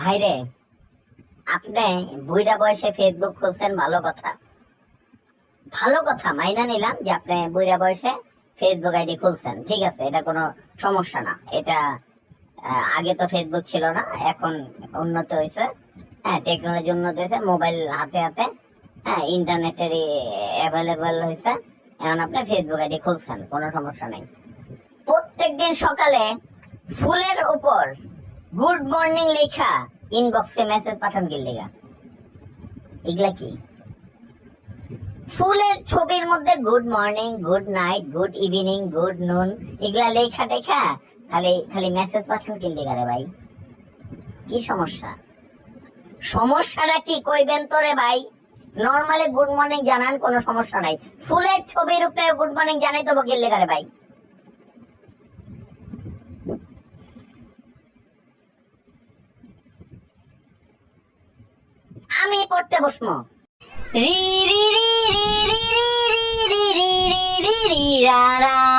ভাইরে আপনি বুইরা বয়সে ফেসবুক খুলছেন ভালো কথা। ভালো কথা, মাইনা নিলাম যে আপনি বুইরা বয়সে ফেসবুক আইডি খুলছেন। ঠিক আছে, এটা কোনো সমস্যা না। এটা আগে তো ফেসবুক ছিল না, এখন উন্নত হয়েছে। হ্যাঁ টেকনোলজি উন্নত হয়েছে মোবাইল হাতে হাতে হ্যাঁ ইন্টারনেটের অ্যাভেলেবল হয়েছে। এখন আপনি ফেসবুক আইডি খুলছেন, কোনো সমস্যা নেই। প্রত্যেকদিন সকালে ফুলের উপর গুড মর্নিং লেখা ইনবক্সে মেসেজ পাঠান লেখা এগুলা কি? ফুলের ছবির মধ্যে good morning good night good evening good noon এগুলা লেখা টেখা খালি খালি মেসেজ পাঠান লেখা রে ভাই। কি সমস্যা? সমস্যাটা কি কইবেন তো রে ভাই? নর্মালি গুড মর্নিং জানান, কোনো সমস্যা নাই। ফুলের ছবির উপরে গুড মর্নিং জানাই তো বকিল লেখা রে ভাই। আমি পড়তে বসবো রি রি রি রি রি রি রি রি রি রি রি রা রা